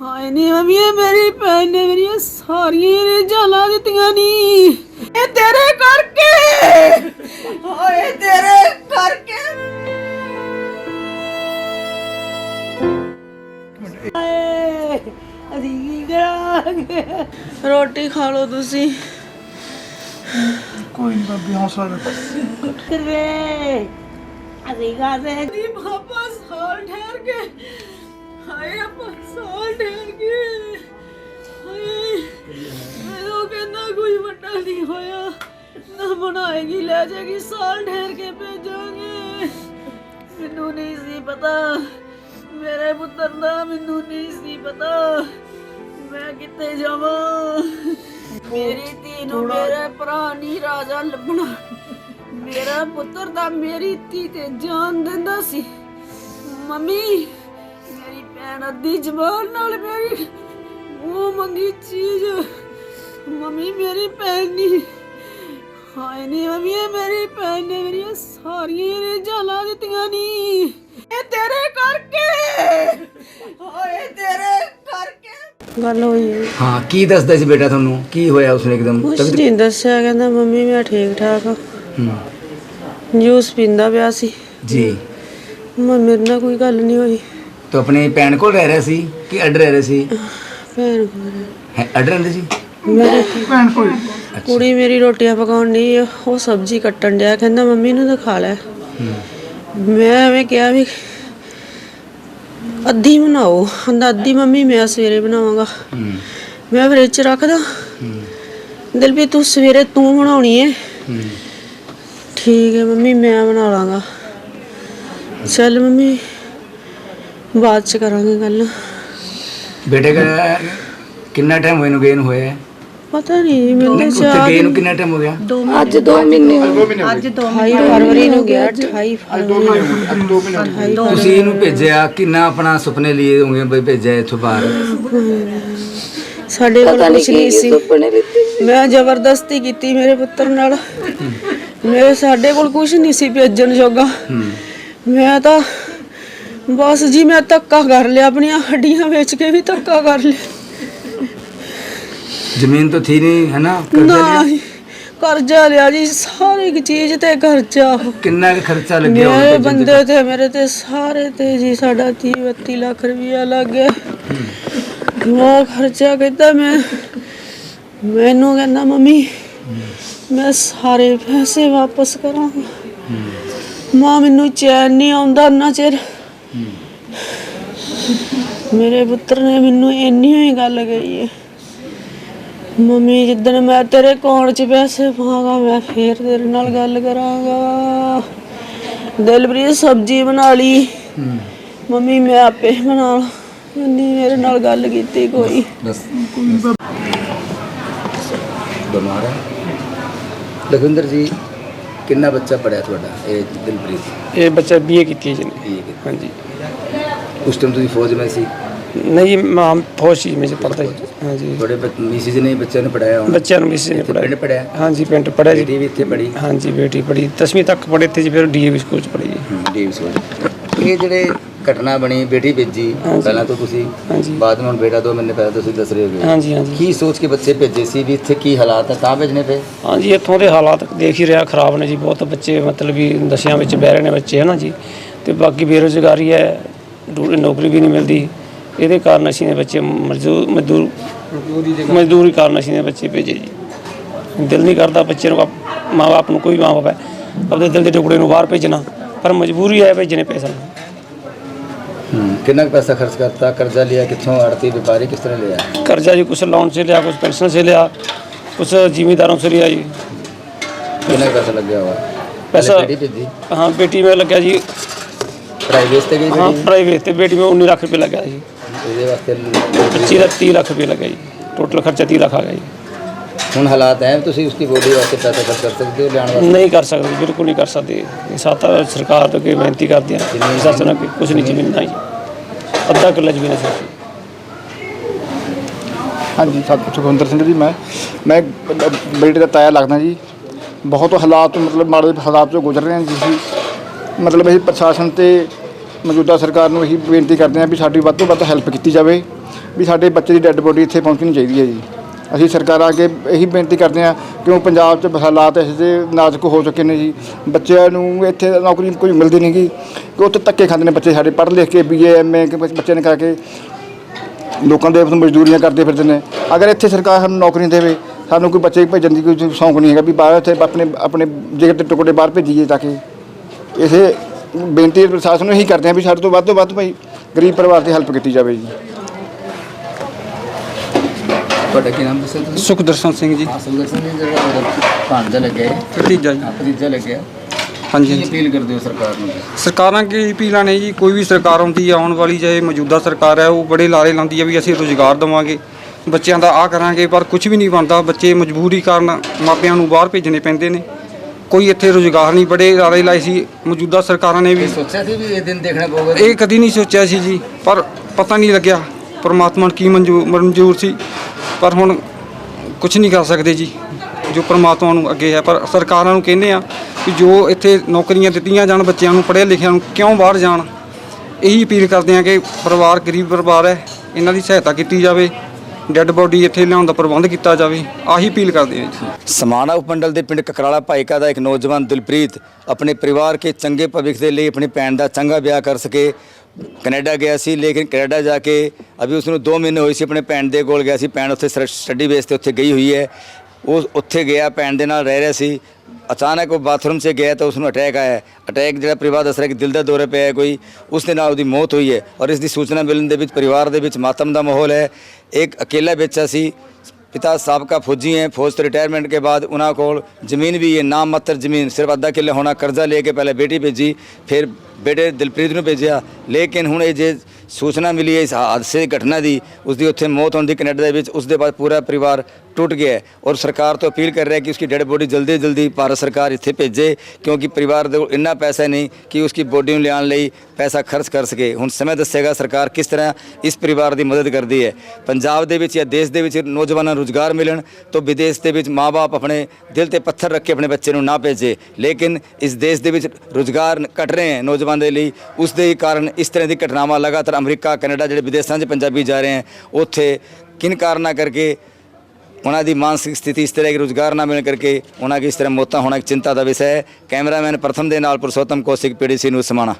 ਹਾਏ ਨੀ ਮੰਮੀ ਮੇਰੀ ਭੈਣ ਨੇ ਮੇਰੀਆਂ ਸਾਰੀਆਂ ਰੀਝਾਂ ਲਾ ਦਿੱਤੀਆਂ ਨੀ। ਇਹ ਤੇਰੇ ਕਰਕੇ। ਹਾਏ ਤੇਰੇ ਕਰਕੇ। ਹਾਏ ਅਸੀਂ ਕੀ ਕਰਾਂਗੇ? ਰੋਟੀ ਖਾ ਲਓ ਤੁਸੀਂ। ਕੋਈ ਨਹੀਂ ਬਾਬੀ ਹੌਸਲਾ ਰੱਖ ਕਰੇ ਅਸੀਂ ਕਾਸੇ ਦੀ ਪਾਪਾ ਸਾਲ ਠਹਿਰ ਕੇ। ਹਾਏ ਆਪਾਂ ਮੈਨੂੰ ਕਹਿੰਦਾ ਕੋਈ ਵੱਡਾ ਨਹੀਂ ਹੋਇਆ। ਨਾ ਬਣਾਏਗੀ ਲੈ ਜਾਏਗੀ ਸਾਲ ਠਹਿਰ ਕੇ ਭੇਜਾਂਗੇ। ਮੈਨੂੰ ਨਹੀਂ ਸੀ ਪਤਾ। ਮੇਰੇ ਪੁੱਤਰ ਦਾ ਮੈਨੂੰ ਨਹੀਂ ਸੀ ਪਤਾ। ਮੈਂ ਕਿੱਥੇ ਜਾਵਾਂ? ਮੇਰੀ ਧੀ ਨੂੰ ਮੇਰੇ ਭਰਾ ਨਹੀਂ ਰਾਜਾ ਲੱਭਣਾ। ਮੇਰਾ ਪੁੱਤਰ ਤਾਂ ਮੇਰੀ ਧੀ ਤੇ ਜਾਨ ਦਿੰਦਾ ਸੀ। ਮੰਮੀ ਮੇਰੀ ਭੈਣ ਅੱਧੀ ਜ਼ਬਾਨ ਨਾਲ ਮੇਰੀ ਉਹ ਮੰਗੀ ਚੀਜ਼ ਮੰਮੀ ਮੇਰੀ ਭੈਣ ਨਹੀਂ ਹਾਏ ਨੀ ਮੰਮੀ ਇਹ ਮੇਰੀ ਭੈਣ ਨੇ ਮੇਰੀਆਂ ਸਾਰੀਆਂ ਰੀਝਾਂ ਲਾ ਦਿੱਤੀਆਂ ਨੀ ਇਹ ਤੇਰੇ ਕਰਕੇ ਹਾਏ ਤੇਰੇ ਕਰਕੇ ਗੱਲ ਹੋਈ ਹੈ ਹਾਂ ਕੀ ਦੱਸਦਾ ਸੀ ਬੇਟਾ ਤੁਹਾਨੂੰ ਕੀ ਹੋਇਆ ਉਸਨੇ ਇੱਕਦਮ ਕੁਛ ਨਹੀਂ ਦੱਸਿਆ ਕਹਿੰਦਾ ਮੰਮੀ ਮੈਂ ਠੀਕ ਠਾਕ ਹਾਂ ਹੂੰ ਜੂਸ ਪੀਂਦਾ ਪਿਆ ਸੀ ਜੀ ਮੈਂ ਮੇਰੇ ਨਾਲ ਕੋਈ ਗੱਲ ਨਹੀਂ ਹੋਈ ਤੋ ਆਪਣੀ ਭੈਣ ਕੋਲ ਰਹਿ ਰਿਹਾ ਸੀ ਕਿ ਅੱਡ ਰਹਿ ਰਿਹਾ ਸੀ ਭੈਣ ਕੋਲ ਹੈ ਅੱਡ ਰਹਿੰਦੇ ਸੀ? ਮੇਰੀ ਭੈਣ ਕੋਈ। ਕੁੜੀ ਮੇਰੀ ਰੋਟੀਆਂ ਪਕਾਉਣ ਨਹੀਂ ਉਹ ਸਬਜ਼ੀ ਕੱਟਣ ਡਿਆ ਕਹਿੰਦਾ ਮੰਮੀ ਨੂੰ ਤਾਂ ਖਾ ਲੈ ਮੈਂ ਐਵੇਂ ਕਿਹਾ ਵੀ ਅੱਧੀ ਬਣਾਓ ਕਹਿੰਦਾ ਅੱਧੀ ਮੰਮੀ ਮੈਂ ਸਵੇਰੇ ਬਣਾਵਾਂਗਾ। ਮੈਂ ਫ੍ਰਿਜ 'ਚ ਰੱਖ ਦਾਂ ਹੂੰ। ਦਿਲ ਵੀ ਤੂੰ ਸਵੇਰੇ ਤੂੰ ਬਣਾਉਣੀ ਹੂੰ। ਠੀਕ ਹੈ ਮੰਮੀ ਮੈਂ ਬਣਾ ਲਾਂਗਾ। ਚੱਲ ਮੰਮੀ ਬਾਅਦ ਚ ਕਰਾਂਗੇ ਗੱਲ। ਬੇਟੇ ਦਾ ਕਿੰਨਾ ਟਾਈਮ ਹੋਇਆ ਨੂੰ ਗਏ ਨੂੰ ਹੋਇਆ ਹੈ? ਪਤਾ ਨਹੀਂ ਮੈਨੂੰ ਉੱਥੇ ਚਾਹ ਗਏ ਨੂੰ ਕਿੰਨਾ ਟਾਈਮ ਹੋ ਗਿਆ? ਅੱਜ 2 ਮਹੀਨੇ ਅੱਜ 2 ਫਰਵਰੀ ਨੂੰ ਗਿਆ 28 ਫਰਵਰੀ। ਤੁਸੀਂ ਇਹਨੂੰ ਭੇਜਿਆ ਕਿੰਨਾ ਆਪਣਾ ਸੁਪਨੇ ਲਈ ਹੋਗੇ ਬਈ ਭੇਜਿਆ ਇੱਥੋਂ ਬਾਹਰ? ਸਾਡੇ ਕੋਲ ਕੁਝ ਨਹੀਂ ਸੀ। ਮੈਂ ਜ਼ਬਰਦਸਤੀ ਕੀਤੀ ਮੇਰੇ ਪੁੱਤਰ ਨਾਲ। ਮੇਰੇ ਸਾਡੇ ਕੋਲ ਕੁਝ ਨਹੀਂ ਸੀ ਭੇਜਣ ਜੋਗਾ। ਹੂੰ। ਮੈਂ ਤਾਂ ਬਸ ਜੀ ਮੈਂ ਧੱਕਾ ਕਰ ਲਿਆ ਆਪਣੀਆਂ ਹੱਡੀਆਂ ਵੇਚ ਕੇ ਵੀ ਧੱਕਾ ਕਰ ਲਿਆ। ਜ਼ਮੀਨ ਤਾਂ ਥੀ ਨਹੀਂ ਹੈ ਨਾ? ਕਰਜ਼ਾ ਲਿਆ? ਨਾ ਕਰਜ਼ਾ ਲਿਆ ਜੀ ਸਾਰੀ ਇੱਕ ਚੀਜ਼ ਤੇ ਕਰਜ਼ਾ ਕਿੰਨਾ ਕੁ ਖਰਚਾ ਲੱਗਿਆ ਹੋਊਗਾ ਮੇਰੇ ਭੇਜਣ ਤੇ? ਬੰਦੇ ਤੇ ਮੇਰੇ ਤੇ ਸਾਰੇ ਤੇ ਜੀ ਸਾਡਾ 30 32 ਲੱਖ ਰੁਪਇਆ ਲੱਗ ਗਿਆ। ਉਹ ਖਰਚਾ ਕਹਿੰਦਾ ਮੈਂ। ਮੈਨੂੰ ਕਹਿੰਦਾ ਮੰਮੀ ਮੈਂ ਸਾਰੇ ਪੈਸੇ ਵਾਪਸ ਕਰਾਂਗਾ। ਮਾਂ ਮੈਨੂੰ ਚੈਨ ਨਹੀਂ ਆਉਂਦਾ ਨਾ ਚਿਰ। ਮੇਰੇ ਪੁੱਤਰ ਨੇ ਮੈਨੂੰ ਇੰਨੀ ਹੀ ਗੱਲ ਕਹੀ ਹੈ। ਮੰਮੀ, ਜਿੱਦਣ ਮੈਂ ਤੇਰੇ ਕੋਲ ਚ ਪੈਸੇ ਪਾਵਾਂਗਾ, ਮੈਂ ਫੇਰ ਤੇਰੇ ਨਾਲ ਗੱਲ ਕਰਾਂਗਾ। ਦਿਲਪ੍ਰੀਤ, ਸਬਜ਼ੀ ਬਣਾ ਲਈ। ਹੂੰ ਮੰਮੀ, ਮੈਂ ਆਪੇ ਬਣਾ ਲਾਂ। ਮੰਨੀ ਮੇਰੇ ਨਾਲ ਗੱਲ ਕੀਤੀ ਕੋਈ। ਬਸ ਬਿਮਾਰ ਹੈ? ਲਖਵਿੰਦਰ ਜੀ ਕਿੰਨਾ ਬੱਚਾ ਪੜਿਆ ਤੁਹਾਡਾ ਇਹ ਦਿਲਪ੍ਰੀਤ? ਇਹ ਬੱਚਾ ਬੀਏ ਕੀਤੀ ਹੈ ਜੀ ਨੇ। ਠੀਕ ਹੈ ਹਾਂਜੀ। ਉਸ ਟਾਈਮ ਤੁਸੀਂ ਫੌਜ ਵਿੱਚ ਸੀ? ਨਹੀਂ ਮਾਂ ਫੌਜ ਸੀ ਮੈਂ ਪੜਦਾ ਜੀ ਹਾਂਜੀ। ਤੁਹਾਡੇ ਮਿਸਿਸ ਨੇ ਬੱਚਿਆਂ ਨੂੰ ਪੜਾਇਆ ਹੋਣਾ? ਬੱਚਿਆਂ ਨੂੰ ਵੀ ਸੀ ਨੇ ਇੱਥੇ ਪੜਾਇਆ ਪਿੰਡ ਪੜਿਆ ਹਾਂਜੀ ਪਿੰਡ ਪੜਿਆ ਜੀ। ਬੇਟੀ ਵੀ ਇੱਥੇ ਪੜੀ ਹਾਂਜੀ ਬੇਟੀ ਪੜੀ 10ਵੀਂ ਤੱਕ ਪੜ੍ਹੇ ਇੱਥੇ ਜੀ ਫਿਰ ਡੀਏਵੀ ਸਕੂਲ ਚ ਪੜ੍ਹੀ ਜੀ। ਡੀਵ ਸਕੂਲ ਇਹ ਜਿਹੜੇ ਘਟਨਾ ਬਣੀ ਬੇਟੀ ਭੇਜੀ ਪਹਿਲਾਂ ਤੋਂ ਤੁਸੀਂ ਹਾਂਜੀ। ਬਾਅਦ ਵਿੱਚ ਹੁਣ ਬੇਟਾ ਦੋ ਮਹੀਨੇ ਪਹਿਲਾਂ ਤੁਸੀਂ ਦੱਸ ਰਹੇ ਹੋਗੇ। ਹਾਂਜੀ ਹਾਂਜੀ। ਕੀ ਸੋਚ ਕੇ ਬੱਚੇ ਭੇਜੇ ਸੀ ਵੀ ਇੱਥੇ ਕੀ ਹਾਲਾਤ ਹੈ ਤਾਂ ਭੇਜਣੇ ਪਏ? ਹਾਂਜੀ ਇੱਥੋਂ ਦੇ ਹਾਲਾਤ ਦੇਖ ਹੀ ਰਿਹਾ ਖਰਾਬ ਨੇ ਜੀ ਬਹੁਤ। ਬੱਚੇ ਮਤਲਬ ਵੀ ਨਸ਼ਿਆਂ ਵਿੱਚ ਬਹਿ ਰਹੇ ਨੇ ਬੱਚੇ ਹੈ ਨਾ ਜੀ? ਤੇ ਬਾਕੀ ਬੇਰੁਜ਼ਗਾਰੀ ਹੈ ਦੂ- ਨੌਕਰੀ ਵੀ ਨਹੀਂ ਮਿਲਦੀ। ਇਹਦੇ ਕਾਰਨ ਅਸੀਂ ਨੇ ਬੱਚੇ ਮਜ਼ਦੂਰ ਮਜ਼ਦੂਰ ਮਜ਼ਦੂਰੀ ਕਾਰਨ ਅਸੀਂ ਨੇ ਬੱਚੇ ਭੇਜੇ ਜੀ। ਦਿਲ ਨਹੀਂ ਕਰਦਾ ਬੱਚੇ ਨੂੰ ਮਾਂ-ਬਾਪ ਨੂੰ ਕੋਈ ਮਾਂ-ਬਾਪ ਹੈ ਆਪਣੇ ਦਿਲ ਦੇ ਟੁਕੜੇ ਨੂੰ ਬਾਹਰ ਭੇਜਣਾ। ਪਰ ਮਜਬੂਰੀ ਹੈ ਭੇਜਣੇ ਪੈਸਾ ਹੂੰ ਕਿੰਨਾ ਕੁ ਪੈਸਾ ਖਰਚ ਕਰਤਾ ਕਰਜ਼ਾ ਲਿਆ ਕਿੱਥੋਂ ਆੜਤੀ ਵਪਾਰੀ ਕਿਸ ਤਰ੍ਹਾਂ ਲਿਆ कर्जा जी कुछ लोन से लिया कुछ पेंशन से लिया कुछ जिम्मेदारों से लिया जी ਕਿੰਨਾ ਕੁ ਪੈਸਾ ਲੱਗਿਆ ਹੋਇਆ पैसा ਬੇਟੀ ਭੇਜੀ हाँ बेटी में लग गया जी ਪ੍ਰਾਈਵੇਟ ਤੇ ਗਈ हाँ ਬੇਟੀ प्राइवेट थे बेटी में उन्नीस लाख रुपये लग गया जी ਇਹਦੇ ਵਾਸਤੇ पच्चीस लाख तीस लाख रुपये लग गया जी टोटल खर्चा तीस लाख आ गया जी ਹੁਣ ਹਾਲਾਤ ਹੈ ਤੁਸੀਂ ਉਸकी ਬੋਡੀ ਵਾਸਤੇ ਪੈਸਾ ਖਰਚ ਕਰ ਸਕਦੇ ਹੋ ਲਿਆਉਣ ਵਾਸਤੇ? ਨਹੀਂ ਕਰ ਸਕਦੇ ਬਿਲਕੁਲ ਨਹੀਂ ਕਰ ਸਕਦੇ। ਇਹ ਸਾਤਾ ਸਰਕਾਰ ਤੋਂ ਕੀ ਬੇਨਤੀ ਕਰਦੇ ਆ ਪ੍ਰਸ਼ਾਸਨ ਅੱਗੇ ਕੁਝ ਨਹੀਂ ਜ਼ਮੀਨ ਨਹੀਂ ਅੱਧਾ ਕਿੱਲਾ ਜ਼ਮੀਨ ਹੈ ਹਾਂਜੀ ਸਾਡਾ ਸੁਖਵਿੰਦਰ ਸਿੰਘ ਜੀ ਮੈਂ ਮੈਂ ਬਿਲਡ ਦਾ ਤਾਇਆ ਲੱਗਦਾ ਜੀ। ਬਹੁਤ ਹਾਲਾਤ ਮਤਲਬ ਮਾੜੇ ਹਾਲਾਤ ਤੋਂ ਗੁਜ਼ਰ ਰਹੇ ਹਾਂ ਜੀ ਮਤਲਬ ਅਸੀਂ ਪ੍ਰਸ਼ਾਸਨ ਤੇ ਮੌਜੂਦਾ ਸਰਕਾਰ ਨੂੰ ਇਹੀ ਬੇਨਤੀ ਕਰਦੇ ਹਾਂ ਵੀ ਸਾਡੀ ਵੱਧ ਤੋਂ ਵੱਧ ਹੈਲਪ ਕੀਤੀ ਜਾਵੇ ਵੀ ਸਾਡੇ ਬੱਚੇ ਦੀ ਡੈੱਡ ਬੋਡੀ ਇੱਥੇ ਪਹੁੰਚਣੀ ਚਾਹੀਦੀ ਹੈ ਜੀ। ਅਸੀਂ ਸਰਕਾਰਾਂ ਅੱਗੇ ਇਹੀ ਬੇਨਤੀ ਕਰਦੇ ਹਾਂ ਕਿਉਂ ਪੰਜਾਬ 'ਚ ਹਾਲਾਤ ਇਸ ਦੇ ਨਾਜ਼ੁਕ ਹੋ ਚੁੱਕੇ ਨੇ ਜੀ। ਬੱਚਿਆਂ ਨੂੰ ਇੱਥੇ ਨੌਕਰੀ ਕੋਈ ਮਿਲਦੀ ਨਹੀਂ ਗੀ ਕਿ ਉੱਥੇ ਧੱਕੇ ਖਾਂਦੇ ਨੇ ਬੱਚੇ ਸਾਡੇ, ਪੜ੍ਹ ਲਿਖ ਕੇ ਬੀਏ ਐਮਏ ਬੱਚੇ ਨੇ ਕਰਕੇ ਲੋਕਾਂ ਦੇ ਮਜ਼ਦੂਰੀਆਂ ਕਰਦੇ ਫਿਰਦੇ ਨੇ। ਅਗਰ ਇੱਥੇ ਸਰਕਾਰ ਸਾਨੂੰ ਨੌਕਰੀ ਦੇਵੇ, ਸਾਨੂੰ ਕੋਈ ਬੱਚੇ ਭੇਜਣ ਦੀ ਕੋਈ ਸ਼ੌਂਕ ਨਹੀਂ ਹੈਗਾ ਵੀ ਬਾਹਰ ਇੱਥੇ ਆਪਣੇ ਆਪਣੇ ਜੇਕਰ ਦੇ ਟੁਕੜੇ ਬਾਹਰ ਭੇਜੀਏ ਤਾਂ ਕਿ। ਇਸੇ ਬੇਨਤੀ ਪ੍ਰਸ਼ਾਸਨ ਨੂੰ ਇਹੀ ਕਰਦੇ ਹਾਂ ਵੀ ਸਾਡੇ ਤੋਂ ਵੱਧ ਤੋਂ ਵੱਧ ਭਾਈ ਗਰੀਬ ਪਰਿਵਾਰ ਦੀ ਹੈਲਪ ਕੀਤੀ ਜਾਵੇ ਜੀ। ਤੁਹਾਡਾ ਕੀ ਨਾਮ ਦੱਸਿਆ ਤੁਸੀਂ? ਸੁਖਦਰਸ਼ਨ ਸਿੰਘ ਜੀ। ਸੁੰਦਰ ਸਿੰਘ ਜੀ ਜਿਹੜਾ ਭਾਂਜਾ ਲੱਗਿਆ ਹੈ ਭਤੀਜਾ ਜੀ। ਭਤੀਜਾ ਲੱਗਿਆ ਹਾਂਜੀ ਕੀ ਹਾਂਜੀ। ਅਪੀਲ ਕਰਦੇ ਹੋ ਸਰਕਾਰ ਨੂੰ ਸਰਕਾਰਾਂ ਕੀ ਅਪੀਲਾਂ ਨੇ ਜੀ? ਕੋਈ ਵੀ ਸਰਕਾਰ ਆਉਂਦੀ ਆ ਆਉਣ ਵਾਲੀ ਚਾਹੇ ਮੌਜੂਦਾ ਸਰਕਾਰ ਹੈ ਉਹ ਬੜੇ ਲਾਰੇ ਲਾਉਂਦੀ ਆ ਵੀ ਅਸੀਂ ਰੋਜ਼ਗਾਰ ਦੇਵਾਂਗੇ। ਬੱਚਿਆਂ ਦਾ ਆ ਕਰਾਂਗੇ ਪਰ ਕੁਝ ਵੀ ਨਹੀਂ ਬਣਦਾ। ਬੱਚੇ ਮਜਬੂਰੀ ਕਾਰਨ ਮਾਪਿਆਂ ਨੂੰ ਬਾਹਰ ਭੇਜਣੇ ਪੈਂਦੇ ਨੇ। ਕੋਈ ਇੱਥੇ ਰੋਜ਼ਗਾਰ ਨਹੀਂ ਬੜੇ ਲਾਰੇ ਲਾਏ ਸੀ। ਮੌਜੂਦਾ ਸਰਕਾਰਾਂ ਨੇ ਵੀ ਸੋਚਿਆ ਸੀ ਵੀ ਇਹ ਦਿਨ ਦੇਖਣਾ ਪਊਗਾ ਇਹ ਕਦੀ ਨਹੀਂ ਸੋਚਿਆ ਸੀ ਜੀ ਪਰ ਪਤਾ ਨਹੀਂ ਲੱਗਿਆ। ਪਰਮਾਤਮਾ ਨੂੰ ਕੀ ਮਨਜ਼ੂਰ ਸੀ। ਪਰ ਹੁਣ ਕੁਝ ਨਹੀਂ ਕਰ ਸਕਦੇ ਜੀ, ਜੋ ਪਰਮਾਤਮਾ ਨੂੰ ਅੱਗੇ ਹੈ, ਪਰ ਸਰਕਾਰਾਂ ਨੂੰ ਕਹਿੰਦੇ ਆ ਕਿ ਜੋ ਇੱਥੇ ਨੌਕਰੀਆਂ ਦਿੱਤੀਆਂ ਜਾਣ, ਬੱਚਿਆਂ ਨੂੰ ਪੜ੍ਹਿਆ ਲਿਖਿਆਂ ਨੂੰ ਕਿਉਂ ਬਾਹਰ ਜਾਣ, ਇਹੀ ਅਪੀਲ ਕਰਦੇ ਆ ਕਿ ਪਰਿਵਾਰ ਗਰੀਬ ਪਰਿਵਾਰ ਹੈ, ਇਹਨਾਂ ਦੀ ਸਹਾਇਤਾ ਕੀਤੀ ਜਾਵੇ, ਡੈੱਡ ਬੋਡੀ ਇੱਥੇ ਲਿਆਉਣ ਦਾ ਪ੍ਰਬੰਧ ਕੀਤਾ ਜਾਵੇ, ਆਹੀ ਅਪੀਲ ਕਰਦੇ ਹਾਂ ਜੀ। ਸਮਾਣਾ ਉਪਮੰਡਲ ਦੇ ਪਿੰਡ ਕਕਰਾਲਾ ਭਾਈਕਾ ਦਾ ਇੱਕ ਨੌਜਵਾਨ ਦਿਲਪ੍ਰੀਤ ਆਪਣੇ ਪਰਿਵਾਰ ਕੇ ਚੰਗੇ ਭਵਿੱਖ ਦੇ ਲਈ ਆਪਣੀ ਭੈਣ ਦਾ ਚੰਗਾ ਵਿਆਹ ਕਰ ਸਕੇ ਕੈਨੇਡਾ ਗਿਆ ਸੀ, ਲੇਕਿਨ ਕੈਨੇਡਾ ਜਾ ਕੇ ਅਭੀ ਉਸ ਨੂੰ 2 ਮਹੀਨੇ ਹੋਏ ਸੀ, ਆਪਣੇ ਭੈਣ ਦੇ ਕੋਲ ਗਿਆ ਸੀ, ਭੈਣ ਉੱਥੇ ਸਟੱਡੀ ਬੇਸ ਤੇ ਉੱਥੇ ਗਈ ਹੋਈ ਹੈ। ਉਹ ਉੱਥੇ ਗਿਆ, ਭੈਣ ਦੇ ਨਾਲ ਰਹਿ ਰਿਹਾ ਸੀ। ਅਚਾਨਕ ਉਹ ਬਾਥਰੂਮ 'ਚ ਗਿਆ ਤਾਂ ਉਸ ਨੂੰ ਅਟੈਕ ਆਇਆ। ਅਟੈਕ ਜਿਹੜਾ ਪਰਿਵਾਰ ਦੱਸ ਰਿਹਾ ਕਿ ਦਿਲ ਦਾ ਦੌਰਾ ਪਿਆ ਹੈ, ਕੋਈ ਉਸ ਦੇ ਨਾਲ ਉਹਦੀ ਮੌਤ ਹੋਈ ਹੈ ਔਰ ਇਸ ਦੀ ਸੂਚਨਾ ਮਿਲਣ ਦੇ ਵਿੱਚ ਪਰਿਵਾਰ ਦੇ ਵਿੱਚ ਮਾਤਮ ਦਾ ਮਾਹੌਲ ਹੈ। ਇੱਕ ਅਕੇਲਾ ਬੱਚਾ ਸੀ, ਪਿਤਾ ਸਾਬਕਾ ਫੌਜੀ ਹੈ, ਫੌਜ ਤੋਂ ਰਿਟਾਇਰਮੈਂਟ ਕੇ ਬਾਅਦ ਉਹਨਾਂ ਕੋਲ ਜ਼ਮੀਨ ਵੀ ਹੈ ਨਾਮ ਮਾਤਰ ਜ਼ਮੀਨ, ਸਿਰਫ ਅੱਧਾ ਕਿੱਲੇ ਹੋਣਾ ਕਰਜ਼ਾ ਲੈ ਕੇ ਪਹਿਲੇ ਬੇਟੀ ਭੇਜੀ, ਫਿਰ ਬੇਟੇ ਦਿਲਪ੍ਰੀਤ ਨੂੰ ਭੇਜਿਆ। ਲੇਕਿਨ ਹੁਣ ਇਹ ਜੇ ਸੂਚਨਾ ਮਿਲੀ ਹੈ ਇਸ ਹਾਦਸੇ ਦੀ ਘਟਨਾ ਦੀ ਉਸ ਦੀ ਉੱਥੇ ਮੌਤ ਹੋਣ ਦੀ ਕੈਨੇਡਾ ਦੇ ਵਿੱਚ ਉਸ ਦੇ ਬਾਅਦ ਪੂਰਾ ਪਰਿਵਾਰ ਟੁੱਟ ਗਿਆ ਹੈ ਔਰ ਸਰਕਾਰ ਤੋਂ ਅਪੀਲ ਕਰ ਰਿਹਾ ਹੈ ਕਿ ਉਸकी ਡੈਡ ਬੋਡੀ ਜਲਦੀ ਜਲਦੀ ਭਾਰਤ ਸਰਕਾਰ ਇੱਥੇ ਭੇਜੇ ਕਿਉਂਕਿ ਪਰਿਵਾਰ ਦੇ ਕੋਲ ਇੰਨਾ ਪੈਸਾ ਨਹੀਂ ਕਿ ਉਸकी ਬੋਡੀ ਨੂੰ ਲਿਆਉਣ ਲਈ ਪੈਸਾ ਖਰਚ ਕਰ ਸਕੇ। ਹੁਣ ਸਮੇਂ ਦੱਸੇਗਾ ਸਰਕਾਰ ਕਿਸ ਤਰ੍ਹਾਂ ਇਸ ਪਰਿਵਾਰ ਦੀ ਮਦਦ ਕਰਦੀ ਹੈ। ਪੰਜਾਬ ਦੇ ਵਿੱਚ ਜਾਂ ਦੇਸ਼ ਦੇ ਵਿੱਚ ਨੌਜਵਾਨਾਂ ਨੂੰ ਰੁਜ਼ਗਾਰ ਮਿਲਣ ਤੋਂ ਵਿਦੇਸ਼ ਦੇ ਵਿੱਚ ਮਾਪੇ ਆਪਣੇ ਦਿਲ ਤੇ ਪੱਥਰ ਰੱਖ ਕੇ ਆਪਣੇ ਬੱਚੇ ਨੂੰ ਨਾ ਭੇਜੇ, ਲੇਕਿਨ ਇਸ ਦੇਸ਼ ਦੇ ਵਿੱਚ ਰੁਜ਼ਗਾਰ ਘਟ ਰਹੇ ਹਨ ਨੌਜਵਾਨ ਦੇ ਲਈ। ਉਸ ਦੇ ਕਾਰਨ ਇਸ ਤਰ੍ਹਾਂ ਦੀ ਘਟਨਾਵਾਂ ਲਗਾਤਾਰ ਅਮਰੀਕਾ, ਕੈਨੇਡਾ ਜਿਹੜੇ ਵਿਦੇਸ਼ਾਂ 'ਚ ਪੰਜਾਬੀ ਜਾ ਰਹੇ ਹਨ ਉੱਥੇ ਕਿਨ ਕਾਰਨਾਂ ਕਰਕੇ ਉਹਨਾਂ ਦੀ ਮਾਨਸਿਕ ਸਥਿਤੀ ਇਸ ਤਰ੍ਹਾਂ ਕਿ ਰੁਜ਼ਗਾਰ ਨਾ ਮਿਲਣ ਕਰਕੇ ਉਹਨਾਂ ਦੀ ਇਸ ਤਰ੍ਹਾਂ ਮੌਤਾਂ ਹੋਣਾ ਇੱਕ ਚਿੰਤਾ ਦਾ ਵਿਸ਼ਾ ਹੈ। ਕੈਮਰਾਮੈਨ ਪ੍ਰਥਮ ਦੇ ਨਾਲ ਪੁਰਸ਼ੋਤਮ ਕੌਸ਼ਿਕ, ਪੀਡੀਸੀ ਨੂੰ ਸਮਾਣਾ।